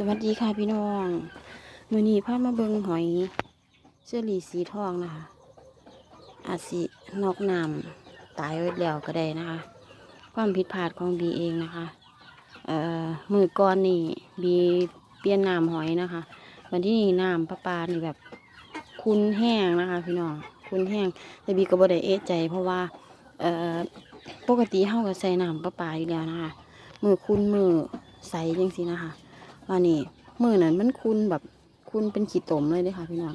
สวัสดีค่ะพี่น้องมือนี้พามาเบิงหอยเชอรี่สีทองนะคะอาจสินอกน้ำตายไว้แล้วก็ได้นะคะ ความผิดพลาดของบีเองนะคะเอ่อมือก่อนนี่บีเปลี่ยนน้ำหอยนะคะ วันที่นี่น้ำประปานี่แบบคุณแห้งนะคะ พี่น้องคุณแห้งแต่บีก็บ่ได้เอะใจ เพราะว่าเอ่อปกติเฮาก็ใส่น้ำประปาอยู่แล้วนะคะมือคุณมือใสจังสินะคะ ว่านี่มือนั้นมันคุณแบบคุณเป็นขีดตมเลยเด้อค่ะพี่น้อง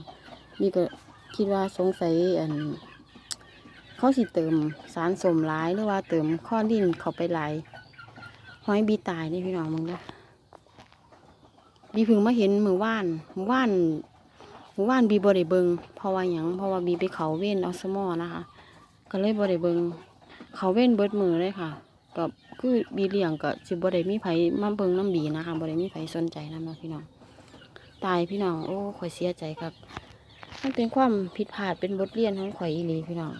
นี่ก็คิดว่าสงสัยอันเขาสิเติมสารสมร้ายหรือว่าเติมข้อดินเข้าไปไหลายหอยบีตายนี่พี่น้องมึงเด้อบีพึ่งมาเห็นมือว่านมือว่านมือว่านบีบริเบิงเพราะว่าหยังเพราะว่าบีไปเขาเว้นออสมอนะคะ ก็เลยบริเบิงเขาเว้นเบิดมือเลยค่ะ กับคือบีเลี้ยงก็สิบ่ได้มีไผมาเบิ่งน้ำบีนะคะบ่ได้มีไผสนใจนำเนาะพี่น้อง ตายพี่น้องโอ้ข่อยเสียใจครับ มันเป็นความผิดพลาดเป็นบทเรียนของข่อยอีหลีพี่น้อง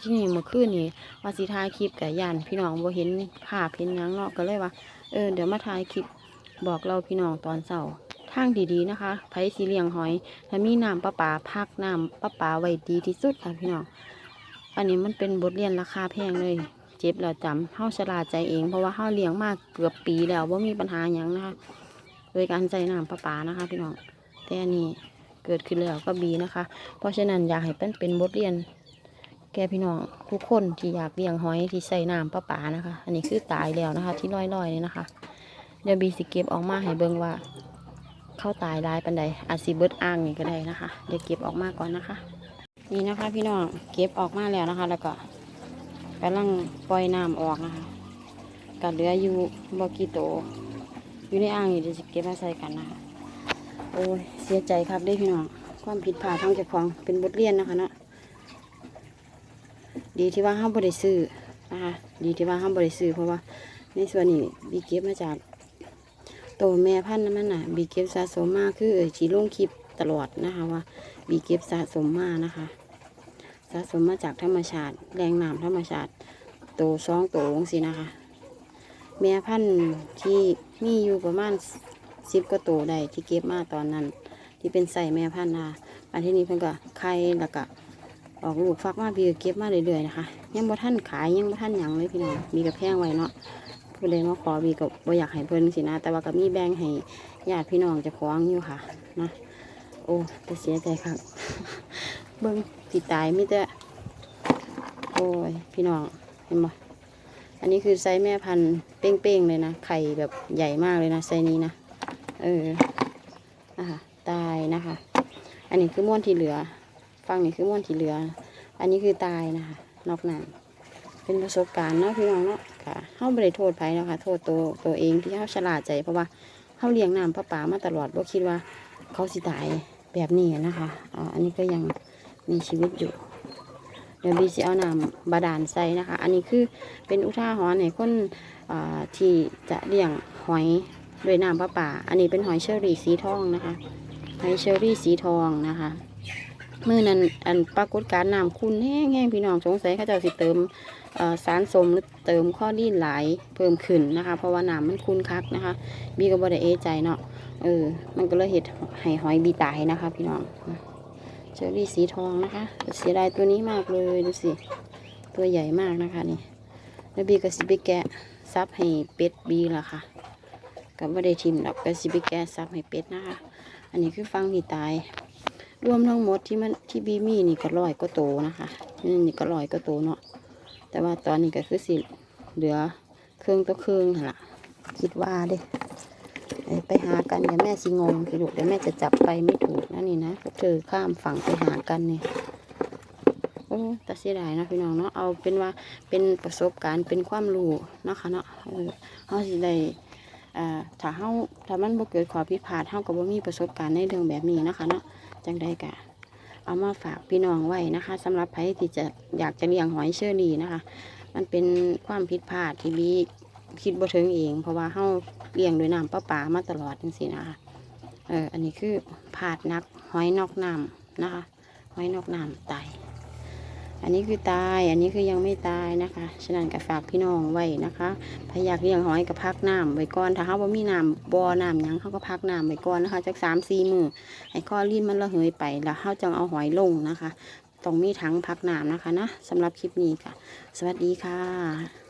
ที่นี่เมื่อคืนนี่ว่าสิถ่ายคลิปกับยานพี่น้องบ่เห็นภาพเห็นยังเนาะก็เลยว่าเออเดี๋ยวมาถ่ายคลิปบอกเราพี่น้องตอนเช้าทางดีๆนะคะไผสีเลี้ยงหอยถ้ามีน้ำประปาพักน้ำประปาไว้ดีที่สุดค่ะพี่น้อง อันนี้มันเป็นบทเรียนราคาแพงเลย เจ็บแล้วจำเฮาชราใจเอง เพราะว่าเฮาเลี้ยงมากเกือบปีแล้วว่ามีปัญหาหยังนะคะโดยการใส่น้ำประปานะคะ พี่น้องแต่อันนี้เกิดขึ้นแล้วก็บีนะคะ เพราะฉะนั้นอยากให้เป็นเป็นบทเรียน แก่พี่น้องทุกคนที่อยากเลี้ยงหอยที่ใส่น้ำประปานะคะ อันนี้คือตายแล้วนะคะ ที่ลอยๆนี่นะคะ เดี๋ยวบีสิเก็บออกมาให้เบิ่งว่าเข้าตายร้ายปันใดอาจสิเบิดอ่างนี่ก็ได้นะคะ เดี๋ยวเก็บออกมาก่อนนะคะ นี่นะคะ พี่น้องเก็บออกมาแล้วนะคะ แล้วก็ กำลังปล่อยน้ำออกนะคะกัเหลืออยู่บกี่โตวอยู่ในอ่างนี่เดี๋ยวจะเก็บมาใส่กันนะคะ โอ้ยเสียใจครับได้พี่น้อง ความผิดพลาดของเจ้าของเป็นบทเรียนนะคะเนาะ ดีที่ว่าห้ามบริซื้อนะคะ ดีที่ว่าห้ามบริซื้อเพราะว่าในส่วนนี้บีเก็บมาจากโตวแม่พันธุ์นั่นน่ะบีเก็บสะสมมากคือเอ่ยชีลงคลิปตลอดนะคะว่าบีเก็บสะสมมากนะคะ สะสมมาจากธรรมชาติ แรงน้ำธรรมชาติโตสองโตงสินะคะ แม่พันธุ์ที่มีอยู่ประมาณสิบกว่าโตได้ที่เก็บมาตอนนั้น ที่เป็นใส่แม่พันธุ์นะอันที่นี้เพิ่นก็ไข่แล้วก็ออกลูกฟักมาบีก็เก็บมาเรื่อยๆนะคะยังบ่ท่านขายยังบ่ท่านหยังเลยพี่น้องมีกับแพงไว้เนาะเพื่อนเลยมาขอบีก็บ่อยากให้เพิ่นสินะ แต่ว่าก็มีแบ่งให้ญาติพี่น้องจะคล้องอยู่ค่ะนะโอ้แต่เสียใจค่ะ เบิ่งสิตายมิแต่โอ้ย พี่น้อง เห็นบ่อันนี้คือไซส์แม่พันธุ์เป้งๆเลยนะ ไข่แบบใหญ่มากเลยนะไซส์นี้นะ เออนะคะตายนะคะ อันนี้คือม้วนที่เหลือ ฟังนี่คือม้วนที่เหลือ อันนี้คือตายนะคะ นอกนั้นเป็นประสบการณ์เนาะพี่น้องเนาะค่ะเฮาบ่ได้โทษไผเนาะค่ะ โทษตัวตัวเองที่เฮาฉลาดใจเพราะว่าเฮาเลี้ยงน้ำประปามาตลอดบ่าคิดว่าเขาสิตายแบบนี้นะคะอ่าอันนี้ก็ยัง มีชีวิตอยู่ เดี๋ยวบีสิเอาน้ำบาดาลใส่นะคะ อันนี้คือเป็นอุทาหรณ์ให้คนที่จะเลี้ยงหอยด้วยน้ำประป่า อันนี้เป็นหอยเชอรี่สีทองนะคะ หอยเชอรี่สีทองนะคะมื่อนั้นอันปรากฏการน้ำคุณแห้งๆพี่น้องสงสัยเขาเจะสิเติมสารสมหรือเติมข้อดีนหลายเพิ่มขึ้นนะคะ เพราะว่าน้ำมันคุณคักนะคะ บีก็บ่ได้เอใจเนาะเออ มันก็เลยเห็ดให้หอยบีตายนะคะ พี่น้อง เชอรี่สีทองนะคะเสียดายตัวนี้มากเลยดูสิ ตัวใหญ่มากนะคะนี่แล้วบีก็สิไปแกะซับให้เป็ดบีละค่ะก็ไม่ได้ทิมดอกก็สิไปแกะซับให้เป็ดนะคะ อันนี้คือฟังที่ตาย รวมทั้งหมดที่มันที่บีมีนี่ก็ร้อยก็โตนะคะนี่ก็ร้อยก็โตเนาะแต่ว่าตอนนี้ก็คือสิเหลือเครื่องต่อเครื่องละคิดว่าเด้ ไปหากันเดี๋ยวแม่สิงงสิลูกเดี๋ยวแม่จะจับไปไม่ถูกนะนี่นะเธอข้ามฝั่งไปหากันเนี่ยโอ้แต่เสียดายนะพี่น้องเนาะเอาเป็นว่าเป็นประสบการณ์เป็นความรู้นะคะเนาะเออเฮาสิได้อ่าถ้าเฮาถ้ามันบ่เกิดขอผิดพลาดเฮาก็บ่มีประสบการณ์ในเรื่องแบบนี้นะคะเนาะจังใดกะเอามาฝากพี่น้องไว้นะคะสำหรับใครที่จะอยากจะเลี้ยงหอยเชอรี่นะคะ มันเป็นความผิดพลาดที่บี คิดบ่ถึงเอง เพราะว่าเฮาเลี้ยงด้วยน้ำประปามาตลอดจังซี่นะคะเอออันนี้คือผาดนักหอยนอกน้ำนะคะหอยนอกน้ำตายอันนี้คือตายอันนี้คือยังไม่ตายนะคะ ฉะนั้นก็ฝากพี่น้องไว้นะคะพยายากเลี้ยงหอยกับพักน้ำไว้ก่อน ถ้าเขาบ่มีน้ำบ่อน้ำยังเขาก็พักน้ำไว้ก่อนนะคะจักสามสี่มือให้ข้อรีนมันระเหยไปแล้วเขาจังเอาหอยลงนะคะต้องมีถังพักน้ำนะคะนะสำหรับคลิปนี้ค่ะ สวัสดีค่ะ